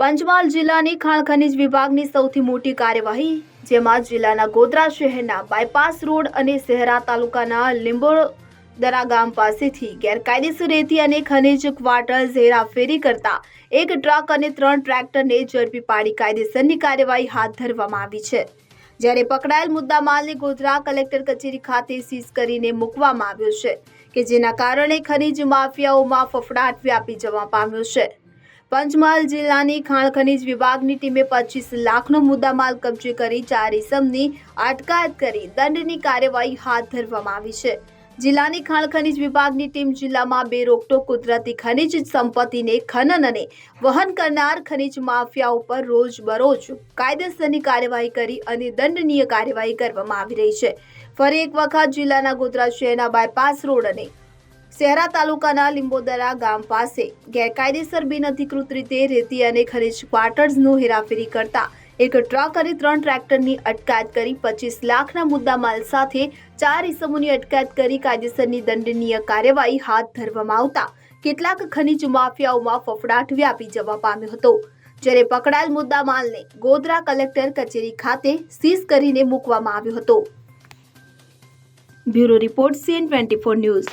પંચમહાલ જિલ્લાની ખાણ ખનીજ વિભાગની સૌથી મોટી કાર્યવાહી, જેમાં જિલ્લાના ગોધરા શહેરના બાયપાસ રોડ અને શહેરા તાલુકાના લીંબોદરા ગામ પાસેથી ગેરકાયદેસર રેતી અને ખનીજ ક્વાર્ટર હેરાફેરી કરતા એક ટ્રક અને ત્રણ ટ્રેક્ટરને ઝડપી પાડી કાયદેસરની કાર્યવાહી હાથ ધરવામાં આવી છે. જ્યારે પકડાયેલ મુદ્દામાલને ગોધરા કલેક્ટર કચેરી ખાતે સીઝ કરીને મૂકવામાં આવ્યો છે, કે જેના કારણે ખનીજ માફિયાઓમાં ફફડાટ વ્યાપી જવા પામ્યો છે. પંચમહાલ જિલ્લાની ખાણ ખનીજ વિભાગની ટીમે પચીસ લાખનો મુદ્દામાલ કબજે કરી ચાર ઇસમની અટકાયત કરી દંડની કાર્યવાહી હાથ ધરવામાં આવી છે. જિલ્લાની ખાણ ખનીજ વિભાગની ટીમ જિલ્લામાં બે રોકટોક કુદરતી ખનીજ સંપત્તિને ખનન અને વહન કરનાર ખનીજ માફિયા ઉપર રોજબરોજ કાયદેસરની કાર્યવાહી કરી અને દંડનીય કાર્યવાહી કરવામાં આવી રહી છે. ફરી એક વખત જિલ્લાના ગોધરા શહેરના બાયપાસ રોડ અને શહેરા તાલુકાના લીંબોદરા ગામ પાસે ગેરકાયદેસર બિનઅધિકૃત રીતે રેતી અને ખનીજ ક્વાર્ટર્સનું હેરાફેરી કરતા એક ટ્રક અને ત્રણ ટ્રેક્ટરની અટકાયત કરી પચીસ લાખના મુદ્દામાલ સાથે ચાર ઇસમોની અટકાયત કરી કાયદેસરની દંડનીય કાર્યવાહી હાથ ધરવામાં આવતા કેટલાક ખનિજ માફિયાઓમાં ફફડાટ વ્યાપી જવા પામ્યો હતો. જ્યારે પકડાયેલ મુદ્દામાલને ગોધરા કલેક્ટર કચેરી ખાતે સીઝ કરીને મૂકવામાં આવ્યો હતો. Bureau report C N twenty four news.